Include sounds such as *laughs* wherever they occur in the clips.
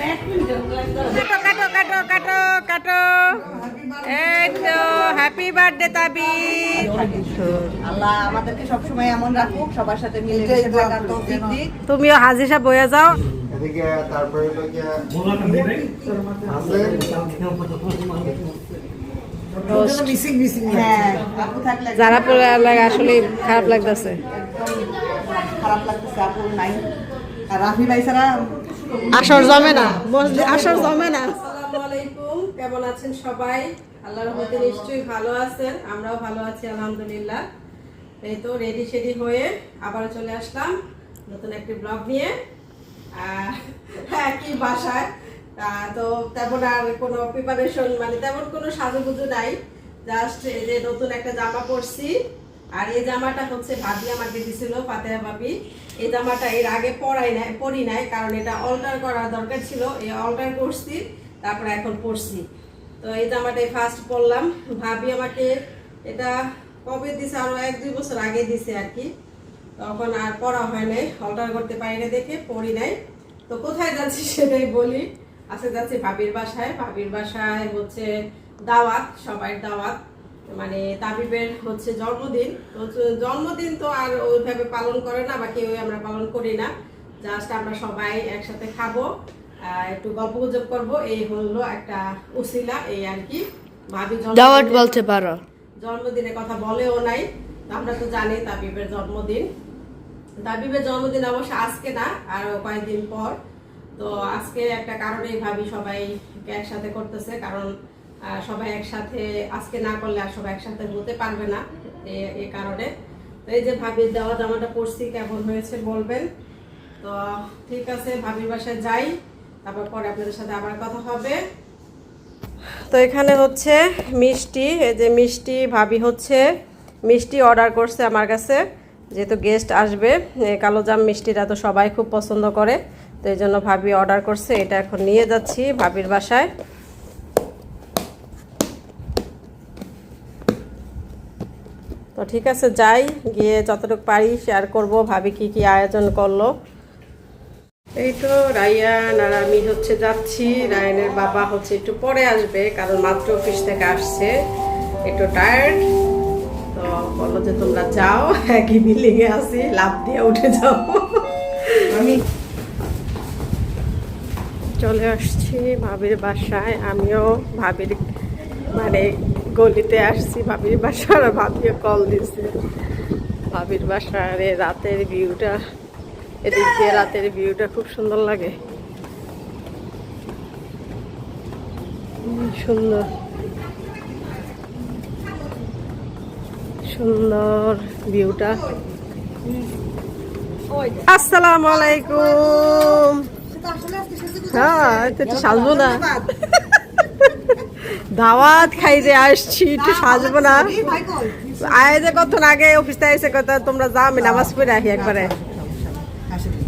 কাটো কাটো কাটো কাটো এই তো হ্যাপি বার্থডে তাবি। আল্লাহ আমাদেরকে সবসময় এমন রাখুক সবার সাথে মিলে মিশে থাকার তৌফিক দিক। তুমিও হাজিসা বয়ে যাও। এদিকে তারপরে হলো হ্যাঁ যারা পরে লাগে আসলে খারাপ লাগতেছে। খারাপ লাগতেছে আপু নাই। আর রাফি ভাই ছাড়া আসর জমে না। আসর জমে না। আসসালামু আলাইকুম কেমন আছেন সবাই? আল্লাহর রহমতে নিশ্চয়ই ভালো আছেন আমরাও ভালো আছি আলহামদুলিল্লাহ। এই তো রেডি সেডি হয়ে আবারও চলে আসলাম নতুন একটি ব্লগ নিয়ে। আহ, একই বাসায়। আহ, তো তেমন আর কোনো প্রিপারেশন মানে তেমন কোনো সাজুগুজু নাই। জাস্ট এই যে নতুন একটা জামা পরছি। আর এই জামাটা হচ্ছে ভাবি আমাকে দিছিল ফাতেহা ভাবি। এই জামাটা এর আগে পরাই নাই, পরি নাই, কারণ এটা অল্টার করা দরকার ছিল। এই অল্টার করছি, তারপরে এখন পরছি। তো এই জামাটাই ফার্স্ট পরলাম। ভাবি আমাকে এটা কবে দিছে? আরও এক দুই বছর আগে দিছে আর কি। তখন আর পড়া হয় নাই অল্টার করতে পারি না দেখে পড়ি নাই। তো কোথায় যাচ্ছি সেটাই বলি। আজকে যাচ্ছি ভাবির বাসায়। ভাবির বাসায় হচ্ছে দাওয়াত, সবাই দাওয়াত। মানে তাবিবের হচ্ছে জন্মদিন। তো জন্মদিন তো আর ওইভাবে পালন করে না বা কেউ আমরা পালন করি না। জাস্ট আমরা সবাই একসাথে খাব একটু গল্প গুজব করব। এই হলো একটা উসিলা এই আর কি। ভাবি দাওয়াত বলতে পারো। জন্মদিনের কথা বলেও নাই। আমরা তো জানি তাবিবের জন্মদিন। তাবিবের জন্মদিন অবশ্য আজকে না আর কয়েকদিন পর। তো আজকে একটা কারণেই ভাবি সবাইকে একসাথে করতেছে কারণ সবাই একসাথে, আজকে না করলে আর সবাই একসাথে হতে পারবে না এ- কারণে। তো এই যে ভাবির দেওয়া জামাটা পরছি, কেমন হয়েছে বলবেন? তো ঠিক আছে, ভাবির বাসায় যাই, তারপর পরে আপনাদের সাথে আবার কথা হবে। তো এখানে হচ্ছে মিষ্টি, এই যে মিষ্টি ভাবি হচ্ছে, মিষ্টি অর্ডার করছে আমার কাছে, যেহেতু গেস্ট আসবে এই কালোজাম মিষ্টিটা তো সবাই খুব পছন্দ করে, তো এই জন্য ভাবি অর্ডার করছে, এটা এখন নিয়ে যাচ্ছি ভাবির বাসায়। তো ঠিক আছে, যাই, গিয়ে যতটুকু পারি শেয়ার করব। ভাবি কি কি আয়োজন করল। এই তো রায়ান আর আমি হচ্ছে যাচ্ছি। রায়ানের বাবা হচ্ছে একটু পরে আসবে, কারণ মাত্র অফিস থেকে আসছে। একটু টায়ার্ড তো বলল যে, তোমরা যাও, একই বিল্ডিং এ আসি লাভ দিয়ে উঠে যাও। আমি চলে আসছি ভাবির বাসায়। আমিও ভাবির মানে গলিতে আসছি, ভাবির বাসার, ভাবিও কল দিছে। ভাবির বাসার রাতের ভিউটা এদিক দিয়ে রাতের ভিউটা খুব সুন্দর লাগে। সুন্দর। সুন্দর ভিউটা আসসালামু আলাইকুম। হ্যাঁ তো একটু সাজবো না। দাওয়াত খাইতে আসছি একটু সাজবো না। ভাই আয় যে কতক্ষণ আগে অফিস থেকে এসে কথা তোমরা যাও আমি নামাজ পড়ে আসি একবারে।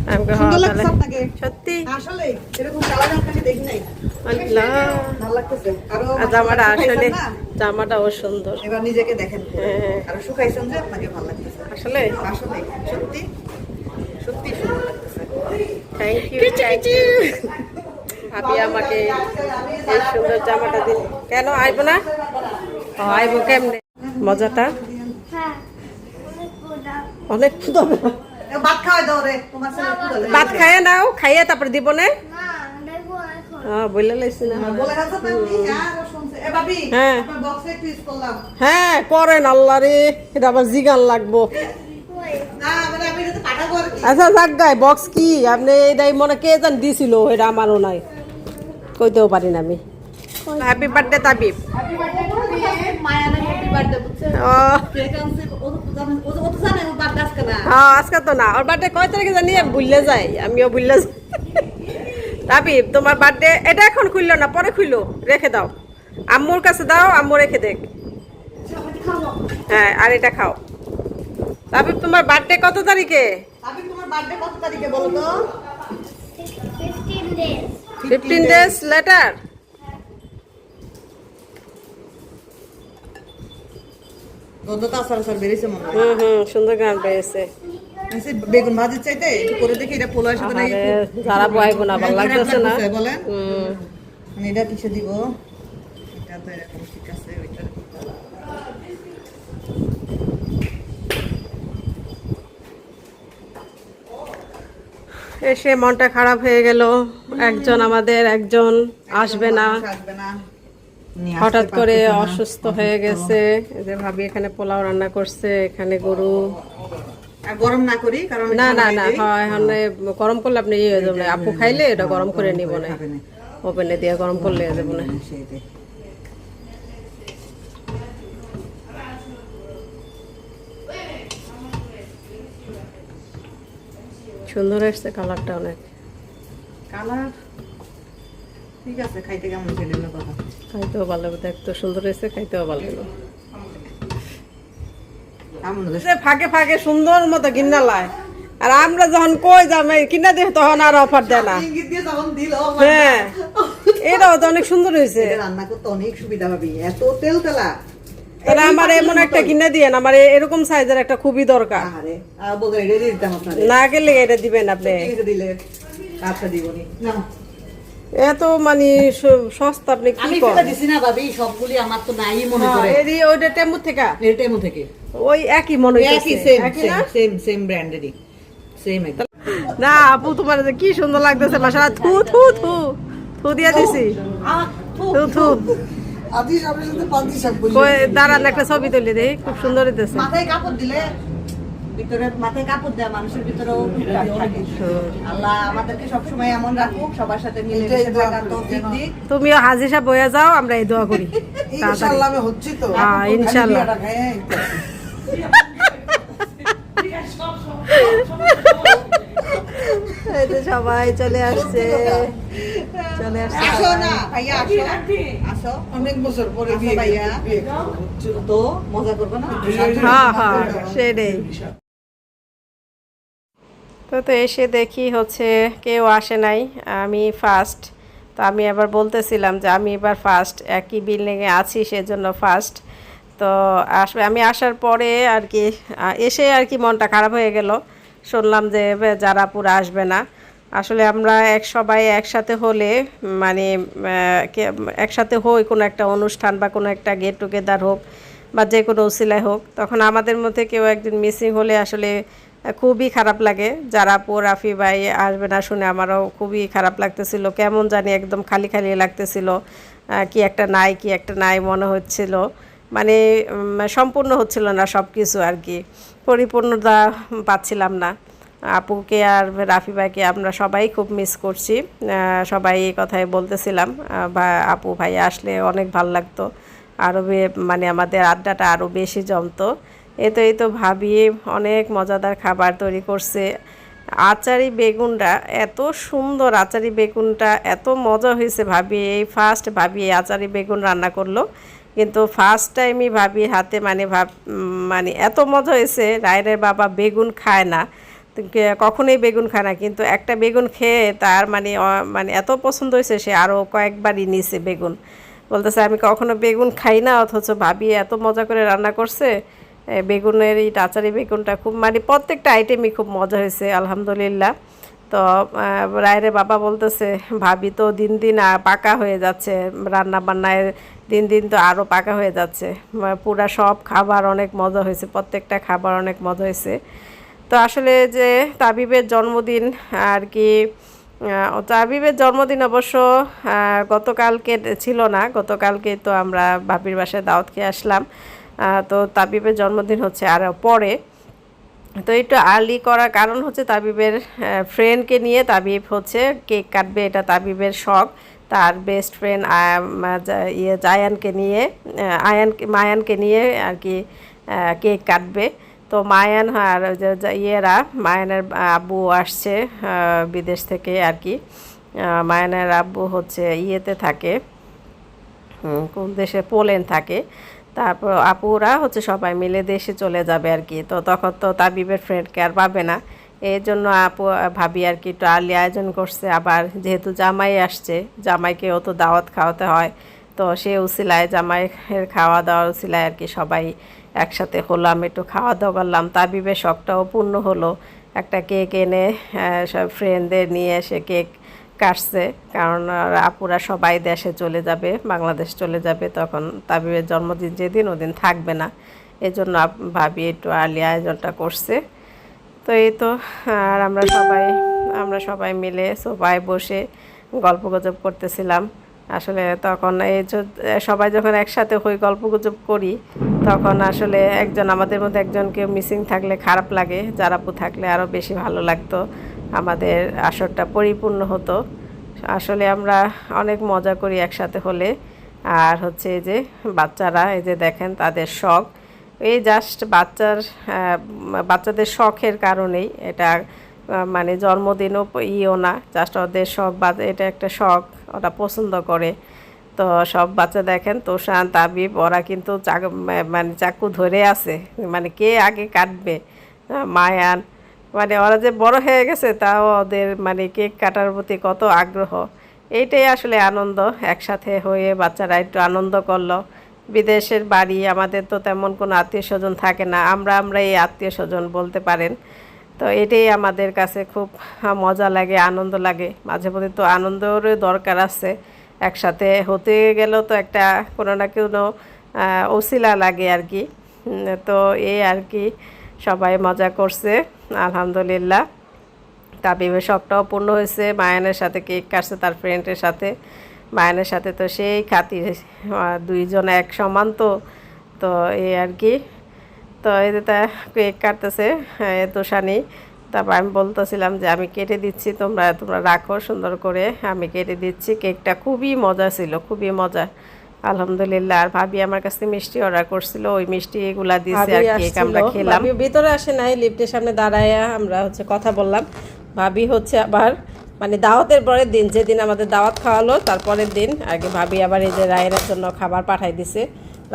হ্যাঁ, সত্যি? জামাটা আসলে জামাটাও সুন্দর। এবার নিজেকে দেখেন। হ্যাঁ। আর শুকাইছেন যে আপনাকে ভালো লাগতেছে। আসলে? আসলে সত্যি সত্যি সুন্দর লাগতেছে। থ্যাংক ইউ থ্যাংক ইউ ভাবি আমাকে এই সুন্দর জামাটা দিন কেন আইব না? ও, আইব কেমনে? মজাটা? অনেক ভাত গেছে। নাও খাইয়ে তারপরে দিব না? হ্যাঁ হ্যাঁ। আপনার box এ একটু use করলাম। হ্যাঁ করেন আল্লাহ রে এটা আবার জিগান লাগবো। না, মানে। আচ্ছা যাক গাই বক্স কি? আপনি এটাই মনে কে জান দিছিল এটা আমারও নাই। কইতেও পারি না আমি। হ্যাপি বার্থডে তাবিব আজকে না। হ্যাঁ আজকে তো না। ওর বার্থডে কয় তারিখে জানি? ভুললে যাই। আমিও ভুললে যাই। তাবিব তোমার বার্থডে এটা এখন খুললো না পরে খুললো। রেখে দাও। আম্মুর কাছে দাও আম্মু রেখে দেখ। হ্যাঁ আর এটা খাও। তাবিব তোমার বার্থডে কত তারিখে? ভাবি, তোমার birthday কত তারিখে বলো তো? Fifteen days later days later. আসার আসার বেরিয়েছে মনে হয়। হুম হুম সুন্দর গান আচ্ছা, বেগুন চাইতে করে দেখি এটা পোলা সাথে নাই যারা না, ভালো লাগতেছে না। বলেন। হুম, এটা কিসে দিব। এটা তো এরকম ঠিক আছে। এসে মনটা খারাপ হয়ে গেল। একজন আমাদের একজন আসবে না। হঠাৎ করে অসুস্থ হয়ে গেছে। যে ভাবি এখানে পোলাও রান্না করছে এখানে গরু। গরম না করি কারণ না না না হয় গরম করলে আপনি ইয়ে হয়ে। আপু খাইলে এটা গরম করে নিব না। খাবে না। ওভেনে দিয়ে গরম করলে হয়ে না। সুন্দর এসছে কালারটা অনেক। কালার? ঠিক আছে খাইতে কেমন ছিল কথা? খাইতেও ভালো লাগবে দেখতে সুন্দর এসছে খাইতেও ভালো যে ফাঁকে ফাঁকে সুন্দর মতো কিনা লাই। আর আমরা যখন কই যাবে কিনা দিয়ে তখন আর অফার দেয় না। হ্যাঁ। এটাও তো অনেক সুন্দর হয়েছে। রান্না করতে অনেক সুবিধা হবে। এত তেল তেলা তাহলে আমার এমন একটা কিনে আমার এরকম সাইজের একটা খুবই দরকার। না গেলে এটা দিবেন আপনি। আচ্ছা এত মানে সস্তা আপনি কি করেন সেটা দিছি না ভাবি সবগুলি আমার তো নাই মনে হ্যাঁ, করে। এই ওইটা টেম্পু থেকে? এর টাইমও থেকে। ওই একই মনে একই সেম না? সেম সেম ব্র্যান্ডেরই সেম একদম। না আপু তোমার কি সুন্দর লাগতেছে মাশাআল্লাহ থু থু থু থু দিয়ে দিছি। থু। থু। দাঁড়ান একটা ছবি তুলি দেই খুব সুন্দর হইতেছে। মাথায় কাপড় দিলে ভিতরে মাথায় কাপড় দেয় মানুষের ভিতরেও আল্লাহ আমাদেরকে সবসময় এমন রাখুক সবার সাথে মিলে তুমিও হাজির সাহেব যাও আমরা এই দোয়া করি। *laughs* ইনশাআল্লাহ আমি হচ্ছি তো। হ্যাঁ, ইনশাআল্লাহ। বিয়াটা খাইয়া আইতাছি। *laughs* *laughs* এই যে সবাই চলে আসছে। চলে আসছে আসো না ভাইয়া আসো। আসো। অনেক বছর পরে বিয়ে ভাইয়া। তো মজা করব না? হ্যাঁ হ্যাঁ সেটাই তো তো এসে দেখি হচ্ছে কেউ আসে নাই আমি ফার্স্ট তো আমি আবার বলতেছিলাম যে আমি এবার ফার্স্ট একই বিল্ডিংয়ে আছি সেজন্য ফার্স্ট তো আসবে আমি আসার পরে আর কি এসে আর কি মনটা খারাপ হয়ে গেল। শুনলাম যে বে- যারা পুরো আসবে না। আসলে আমরা এক সবাই একসাথে হলে মানে একসাথে হই কোনো একটা অনুষ্ঠান বা কোনো একটা গেট টুগেদার হোক বা যে কোনো উসিলায় হোক, তখন আমাদের মধ্যে কেউ একদিন মিসিং হলে আসলে খুবই খারাপ লাগে। যারা পো রাফি ভাই আসবে না শুনে আমারও খুবই খারাপ লাগতেছিল, কেমন জানি একদম খালি খালি লাগতেছিল কি একটা নাই, কি একটা নাই মনে হচ্ছিল। মানে সম্পূর্ণ হচ্ছিল না সব কিছু আর কি। পরিপূর্ণতা পাচ্ছিলাম না। আপুকে আর রাফি ভাইকে আমরা সবাই খুব মিস করছি। সবাই এই কথাই বলতেছিলাম। বা আপু ভাই আসলে অনেক ভালো লাগতো। আরও মানে আমাদের আড্ডাটা আরও বেশি জমতো। তো এই তো ভাবি অনেক মজাদার খাবার তৈরি করছে। আচারি বেগুনটা, এত সুন্দর আচারি বেগুনটা, এত মজা হয়েছে ভাবি। এই ফার্স্ট ভাবি আচারি বেগুন রান্না করল। কিন্তু ফার্স্ট টাইমই ভাবি হাতে মানে ভাব মানে এত মজা হয়েছে রায়নের বাবা বেগুন খায় না। কখনোই বেগুন খায় না। কিন্তু একটা বেগুন খেয়ে তার মানে মানে এত পছন্দ হয়েছে, সে আরও কয়েকবারই নিছে বেগুন। বলতেছে, আমি কখনো বেগুন খাই না, অথচ ভাবি এত মজা করে রান্না করছে। বেগুনের এই টাচারি বেগুনটা খুব মানে প্রত্যেকটা আইটেমই খুব মজা হয়েছে, আলহামদুলিল্লাহ। তো রায়ের বাবা বলতেছে, ভাবি তো দিন দিন পাকা হয়ে যাচ্ছে রান্না বান্নায় দিন দিন তো আরও পাকা হয়ে যাচ্ছে। পুরা সব খাবার অনেক মজা হয়েছে, প্রত্যেকটা খাবার অনেক মজা হয়েছে। তো আসলে যে তাবিবের জন্মদিন, আর কি তাবিবের জন্মদিন অবশ্য গতকালকে ছিল না, গতকালকে তো আমরা ভাবির বাসায় দাওয়াত খেয়ে আসলাম। তো তাবিবের জন্মদিন হচ্ছে আর পরে। তো একটু আর্লি করার কারণ হচ্ছে তাবিবের ফ্রেন্ডকে নিয়ে তাবিব হচ্ছে কেক কাটবে, এটা তাবিবের শখ। তার বেস্ট ফ্রেন্ড ইয়ে জায়ানকে নিয়ে আয়ান, মায়ানকে নিয়ে আর কি কেক কাটবে। তো মায়ান আর ইয়েরা, মায়ানের আব্বু আসছে বিদেশ থেকে আর কি। মায়ানের আব্বু হচ্ছে ইয়েতে থাকে। কোন দেশে পোল্যান্ড থাকে, তারপর আপুরা হচ্ছে সবাই মিলে দেশে চলে যাবে আর কি তো তখন তো তাবিবের ফ্রেন্ডকে আর পাবে না। এই জন্য আপু, ভাবি আর কি একটু আর্লি আয়োজন করছে। আবার যেহেতু জামাই আসছে, জামাইকেও তো দাওয়াত খাওয়াতে হয়। তো সে উসিলায়, জামাইয়ের খাওয়া দাওয়ার উসিলায় আর কি সবাই একসাথে হলাম, একটু খাওয়া দাওয়া করলাম। তাবিবের শখটাও পূর্ণ হলো। একটা কেক এনে সব ফ্রেন্ডদের নিয়ে এসে কেক কাটছে, কারণ আপুরা সবাই দেশে চলে যাবে, বাংলাদেশ চলে যাবে, তখন তাবিবের জন্মদিন যেদিন ওদিন থাকবে না। এজন্য ভাবি একটু আর্লি আয়োজনটা করছে। তো এই তো, আর আমরা সবাই আমরা সবাই মিলে সোফায় বসে গল্প গুজব করতেছিলাম। আসলে তখন এই সবাই যখন একসাথে হই গল্প গুজব করি, তখন আসলে একজন আমাদের মধ্যে একজনকে মিসিং থাকলে খারাপ লাগে যারাপু থাকলে আরও বেশি ভালো লাগতো। আমাদের আসরটা পরিপূর্ণ হতো। আসলে আমরা অনেক মজা করি একসাথে হলে। আর হচ্ছে এই যে বাচ্চারা, এই যে দেখেন তাদের শখ। এই জাস্ট বাচ্চার বাচ্চাদের শখের কারণেই এটা মানে জন্মদিনও ইও না জাস্ট ওদের শখ বা এটা একটা শখ, ওরা পছন্দ করে। তো সব বাচ্চা দেখেন, তোষান, তাবিব, ওরা কিন্তু চাক মানে চাকু ধরে আছে। মানে কে আগে কাটবে? মায়ান। মানে ওরা যে বড় হয়ে গেছে, তাও ওদের মানে কেক কাটার প্রতি কত আগ্রহ। এইটাই আসলে আনন্দ, একসাথে হয়ে বাচ্চারা একটু আনন্দ করল। বিদেশের বাড়ি, আমাদের তো তেমন কোনো আত্মীয় স্বজন থাকে না, আমরা আমরা এই আত্মীয় স্বজন বলতে পারেন। তো এটাই আমাদের কাছে খুব মজা লাগে, আনন্দ লাগে। মাঝে মধ্যে তো আনন্দেরও দরকার আছে। একসাথে হতে গেলেও তো একটা কোনো না কোনো অশিলা লাগে আর কি। তো এই আর কি, সবাই মজা করছে। আলহামদুলিল্লাহ। তাবিবের শখটাও পূর্ণ হয়েছে। মায়ানের সাথে কেক কাটছে তার ফ্রেন্ডের সাথে। মায়ানের সাথে তো সেই খাতির দুইজন এক সমান তো তো এই আর কি। তো যে তা কেক কাটতেছে তোষানি তারপর আমি বলতেছিলাম যে, আমি কেটে দিচ্ছি তোমরা তোমরা রাখো সুন্দর করে। আমি কেটে দিচ্ছি। কেকটা খুবই মজা ছিল, খুবই মজা। আলহামদুলিল্লাহ। আর ভাবি আমার কাছে মিষ্টি অর্ডার করছিল ওই মিষ্টি এগুলা দিছে আর কেক আমরা খেলাম। ভিতরে আসে নাই লিফটের সামনে দাঁড়ায় আমরা হচ্ছে কথা বললাম। ভাবি হচ্ছে আবার মানে দাওয়াতের পরের দিন যেদিন আমাদের দাওয়াত খাওয়ালো তারপরের দিন আগে ভাবি আবার এই যে রায়ের জন্য খাবার পাঠাই দিছে।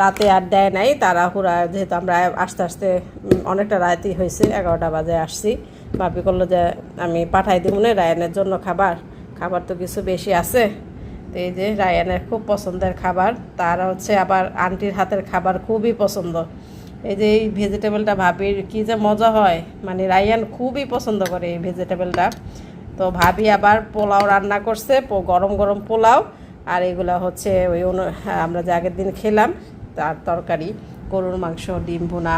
রাতে আর দেয় নাই তাড়াহুড়া যেহেতু আমরা আস্তে আস্তে অনেকটা রাতই হয়েছে এগারোটা বাজে আসছি। ভাবি করল যে আমি পাঠাই দিব না রায়নের জন্য খাবার। খাবার তো কিছু বেশি আছে। তো এই যে রায়ানের খুব পছন্দের খাবার তার হচ্ছে আবার আন্টির হাতের খাবার খুবই পছন্দ। এই যে এই ভেজিটেবলটা ভাবির কি যে মজা হয়। মানে রায়ান খুবই পছন্দ করে এই ভেজিটেবলটা। তো ভাবি আবার পোলাও রান্না করছে গরম গরম পোলাও আর এগুলা হচ্ছে ওই হ্যাঁ, আমরা যে আগের দিন খেলাম তার তরকারি গরুর মাংস ডিম ভুনা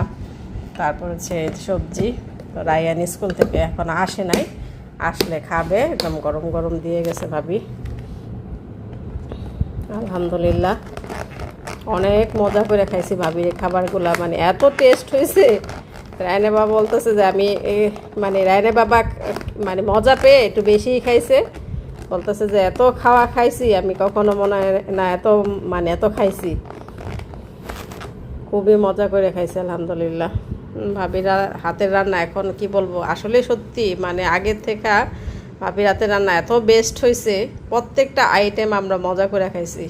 তারপর হচ্ছে সবজি। তো রায়ান স্কুল থেকে এখন আসে নাই আসলে খাবে একদম গরম গরম দিয়ে গেছে ভাবি। আলহামদুলিল্লাহ। অনেক মজা করে খাইছি ভাবির খাবারগুলা মানে এত টেস্ট হয়েছে। রায়নে বাবা বলতেছে যে আমি মানে রায়নে বাবা মানে মজা পেয়ে একটু বেশিই খাইছে। বলতেছে যে এত খাওয়া খাইছি, আমি কখনো মনে হয় না এত মানে এত খাইছি। খুবই মজা করে খাইছে, আলহামদুলিল্লাহ। ভাবিরা হাতের রান্না এখন কি বলব? আসলে সত্যি মানে আগের থেকে ভাবির রাতে রান্না এত বেস্ট হয়েছে প্রত্যেকটা আইটেম আমরা মজা করে খাইছি।